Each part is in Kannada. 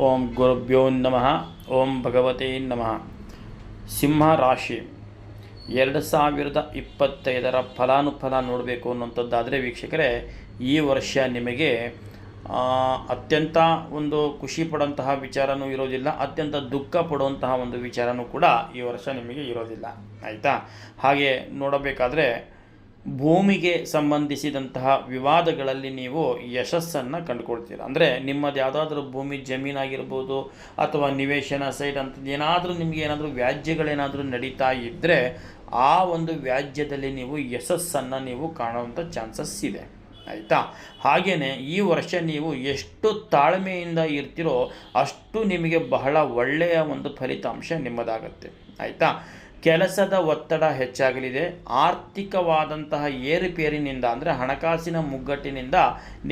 ಓಂ ಗುರುಭ್ಯೋ ನಮಃ, ಓಂ ಭಗವತೆ ನಮಃ. ಸಿಂಹ ರಾಶಿ. ಎರಡು ಸಾವಿರದ ಇಪ್ಪತ್ತೈದರ ಫಲಾನುಫಲ ನೋಡಬೇಕು ಅನ್ನುವಂಥದ್ದಾದರೆ ವೀಕ್ಷಕರೇ, ಈ ವರ್ಷ ನಿಮಗೆ ಅತ್ಯಂತ ಒಂದು ಖುಷಿ ಪಡುವಂತಹ ವಿಚಾರನೂ ಇರೋದಿಲ್ಲ, ಅತ್ಯಂತ ದುಃಖ ಪಡುವಂತಹ ಒಂದು ವಿಚಾರನೂ ಕೂಡ ಈ ವರ್ಷ ನಿಮಗೆ ಇರೋದಿಲ್ಲ. ಆಯಿತಾ? ಹಾಗೆ ನೋಡಬೇಕಾದ್ರೆ ಭೂಮಿಗೆ ಸಂಬಂಧಿಸಿದಂತಹ ವಿವಾದಗಳಲ್ಲಿ ನೀವು ಯಶಸ್ಸನ್ನು ಕಂಡುಕೊಳ್ತೀರ. ಅಂದರೆ ನಿಮ್ಮದು ಯಾವುದಾದ್ರೂ ಭೂಮಿ ಜಮೀನಾಗಿರ್ಬೋದು ಅಥವಾ ನಿವೇಶನ ಸೈಟ್ ಅಂಥದ್ದು ಏನಾದರೂ ನಿಮಗೆ ಏನಾದರೂ ವ್ಯಾಜ್ಯಗಳೇನಾದರೂ ನಡೀತಾ ಇದ್ದರೆ ಆ ಒಂದು ವ್ಯಾಜ್ಯದಲ್ಲಿ ನೀವು ಯಶಸ್ಸನ್ನು ನೀವು ಕಾಣುವಂಥ ಚಾನ್ಸಸ್ ಇದೆ. ಆಯಿತಾ? ಹಾಗೆಯೇ ಈ ವರ್ಷ ನೀವು ಎಷ್ಟು ತಾಳ್ಮೆಯಿಂದ ಇರ್ತೀರೋ ಅಷ್ಟು ನಿಮಗೆ ಬಹಳ ಒಳ್ಳೆಯ ಒಂದು ಫಲಿತಾಂಶ ನಿಮ್ಮದಾಗತ್ತೆ. ಆಯಿತಾ? ಕೆಲಸದ ಒತ್ತಡ ಹೆಚ್ಚಾಗಲಿದೆ. ಆರ್ಥಿಕವಾದಂತಹ ಏರುಪೇರಿನಿಂದ ಅಂದರೆ ಹಣಕಾಸಿನ ಮುಗ್ಗಟ್ಟಿನಿಂದ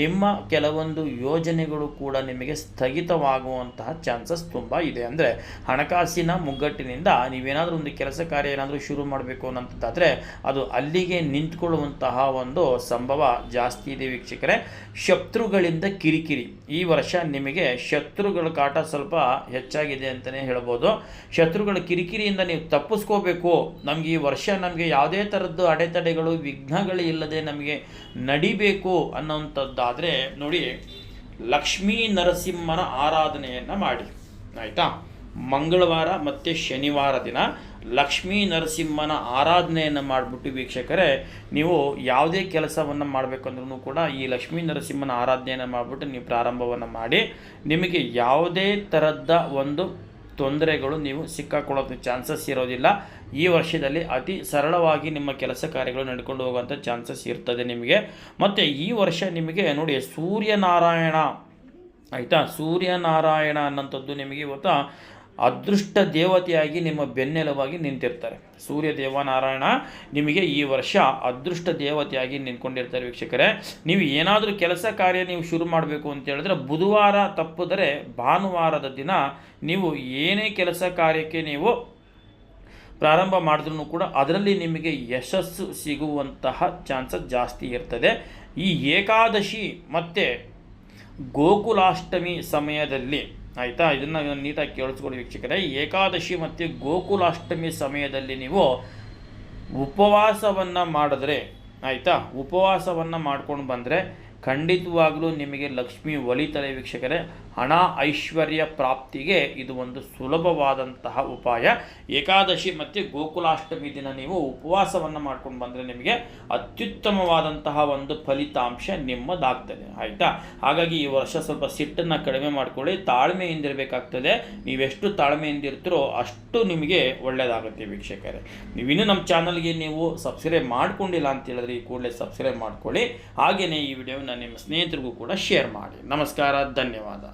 ನಿಮ್ಮ ಕೆಲವೊಂದು ಯೋಜನೆಗಳು ಕೂಡ ನಿಮಗೆ ಸ್ಥಗಿತವಾಗುವಂತಹ ಚಾನ್ಸಸ್ ತುಂಬ ಇದೆ. ಅಂದರೆ ಹಣಕಾಸಿನ ಮುಗ್ಗಟ್ಟಿನಿಂದ ನೀವೇನಾದರೂ ಒಂದು ಕೆಲಸ ಕಾರ್ಯ ಏನಾದರೂ ಶುರು ಮಾಡಬೇಕು ಅನ್ನೋಂಥದ್ದಾದರೆ ಅದು ಅಲ್ಲಿಗೆ ನಿಂತ್ಕೊಳ್ಳುವಂತಹ ಒಂದು ಸಂಭವ ಜಾಸ್ತಿ ಇದೆ ವೀಕ್ಷಕರೇ. ಶತ್ರುಗಳಿಂದ ಕಿರಿಕಿರಿ. ಈ ವರ್ಷ ನಿಮಗೆ ಶತ್ರುಗಳ ಕಾಟ ಸ್ವಲ್ಪ ಹೆಚ್ಚಾಗಿದೆ ಅಂತಲೇ ಹೇಳ್ಬೋದು. ಶತ್ರುಗಳ ಕಿರಿಕಿರಿಯಿಂದ ನೀವು ತಪ್ಪಿಸ್ಕೋಬೇಕು ನಮಗೆ ಈ ವರ್ಷ ನಮಗೆ ಯಾವುದೇ ಥರದ್ದು ಅಡೆತಡೆಗಳು, ವಿಘ್ನಗಳು ಇಲ್ಲದೆ ನಮಗೆ ನಡಿಬೇಕು ಅನ್ನೋವಂಥದ್ದಾದರೆ ನೋಡಿ, ಲಕ್ಷ್ಮೀ ನರಸಿಂಹನ ಆರಾಧನೆಯನ್ನು ಮಾಡಿ. ಆಯಿತಾ? ಮಂಗಳವಾರ ಮತ್ತು ಶನಿವಾರ ದಿನ ಲಕ್ಷ್ಮೀ ನರಸಿಂಹನ ಆರಾಧನೆಯನ್ನು ಮಾಡಿಬಿಟ್ಟು ವೀಕ್ಷಕರೇ, ನೀವು ಯಾವುದೇ ಕೆಲಸವನ್ನು ಮಾಡಬೇಕಂದ್ರೂ ಕೂಡ ಈ ಲಕ್ಷ್ಮೀ ನರಸಿಂಹನ ಆರಾಧನೆಯನ್ನು ಮಾಡಿಬಿಟ್ಟು ನೀವು ಪ್ರಾರಂಭವನ್ನು ಮಾಡಿ, ನಿಮಗೆ ಯಾವುದೇ ಥರದ ಒಂದು ತೊಂದರೆಗಳು ನೀವು ಸಿಕ್ಕಾಕೊಳ್ಳೋದು ಚಾನ್ಸಸ್ ಇರೋದಿಲ್ಲ. ಈ ವರ್ಷದಲ್ಲಿ ಅತಿ ಸರಳವಾಗಿ ನಿಮ್ಮ ಕೆಲಸ ಕಾರ್ಯಗಳು ನಡ್ಕೊಂಡು ಹೋಗುವಂಥ ಚಾನ್ಸಸ್ ಇರ್ತದೆ ನಿಮಗೆ. ಮತ್ತು ಈ ವರ್ಷ ನಿಮಗೆ ನೋಡಿ ಸೂರ್ಯನಾರಾಯಣ, ಆಯಿತಾ? ಸೂರ್ಯನಾರಾಯಣ ಅನ್ನೋಂಥದ್ದು ನಿಮಗೆ ಇವತ್ತು ಅದೃಷ್ಟ ದೇವತೆಯಾಗಿ ನಿಮ್ಮ ಬೆನ್ನೆಲುವಾಗಿ ನಿಂತಿರ್ತಾರೆ. ಸೂರ್ಯ ದೇವನಾರಾಯಣ ನಿಮಗೆ ಈ ವರ್ಷ ಅದೃಷ್ಟ ದೇವತೆಯಾಗಿ ನಿಂತ್ಕೊಂಡಿರ್ತಾರೆ ವೀಕ್ಷಕರೇ. ನೀವು ಏನಾದರೂ ಕೆಲಸ ಕಾರ್ಯ ನೀವು ಶುರು ಮಾಡಬೇಕು ಅಂತ ಹೇಳಿದ್ರೆ ಬುಧವಾರ ತಪ್ಪಿದರೆ ಭಾನುವಾರದ ದಿನ ನೀವು ಏನೇ ಕೆಲಸ ಕಾರ್ಯಕ್ಕೆ ನೀವು ಪ್ರಾರಂಭ ಮಾಡಿದ್ರೂ ಕೂಡ ಅದರಲ್ಲಿ ನಿಮಗೆ ಯಶಸ್ಸು ಸಿಗುವಂತಹ ಚಾನ್ಸಸ್ ಜಾಸ್ತಿ ಇರ್ತದೆ. ಈ ಏಕಾದಶಿ ಮತ್ತು ಗೋಕುಲಾಷ್ಟಮಿ ಸಮಯದಲ್ಲಿ ಆಯಿತಾ? ಇದನ್ನು ನೀಟಾಗಿ ಕೇಳಿಸ್ಕೊಳ್ಳಿ ವೀಕ್ಷಕರೇ. ಏಕಾದಶಿ ಮತ್ತು ಗೋಕುಲಾಷ್ಟಮಿ ಸಮಯದಲ್ಲಿ ನೀವು ಉಪವಾಸವನ್ನು ಮಾಡಿದ್ರೆ, ಆಯಿತಾ? ಉಪವಾಸವನ್ನು ಮಾಡ್ಕೊಂಡು ಬಂದರೆ ಖಂಡಿತವಾಗಲೂ ನಿಮಗೆ ಲಕ್ಷ್ಮಿ ಒಲಿತಲೆ ವೀಕ್ಷಕರೇ. ಹಣ ಐಶ್ವರ್ಯ ಪ್ರಾಪ್ತಿಗೆ ಇದು ಒಂದು ಸುಲಭವಾದಂತಹ ಉಪಾಯ. ಏಕಾದಶಿ ಮತ್ತು ಗೋಕುಲಾಷ್ಟಮಿ ದಿನ ನೀವು ಉಪವಾಸವನ್ನು ಮಾಡ್ಕೊಂಡು ಬಂದರೆ ನಿಮಗೆ ಅತ್ಯುತ್ತಮವಾದಂತಹ ಒಂದು ಫಲಿತಾಂಶ ನಿಮ್ಮದಾಗ್ತದೆ. ಆಯಿತಾ? ಹಾಗಾಗಿ ಈ ವರ್ಷ ಸ್ವಲ್ಪ ಸಿಟ್ಟನ್ನು ಕಡಿಮೆ ಮಾಡ್ಕೊಳ್ಳಿ. ತಾಳ್ಮೆಯಿಂದಿರಬೇಕಾಗ್ತದೆ. ನೀವೆಷ್ಟು ತಾಳ್ಮೆಯಿಂದಿರ್ತೀರೋ ಅಷ್ಟು ನಿಮಗೆ ಒಳ್ಳೆಯದಾಗುತ್ತೆ ವೀಕ್ಷಕರೇ. ನೀವಿನ್ನೂ ನಮ್ಮ ಚಾನಲ್ಗೆ ನೀವು ಸಬ್ಸ್ಕ್ರೈಬ್ ಮಾಡ್ಕೊಂಡಿಲ್ಲ ಅಂತ ಹೇಳಿದ್ರೆ ಈ ಕೂಡಲೇ ಸಬ್ಸ್ಕ್ರೈಬ್ ಮಾಡ್ಕೊಳ್ಳಿ. ಹಾಗೆಯೇ ಈ ವಿಡಿಯೋನ ನಿಮ್ಮ ಸ್ನೇಹಿತರಿಗೂ ಕೂಡ ಶೇರ್ ಮಾಡಿ. ನಮಸ್ಕಾರ, ಧನ್ಯವಾದ.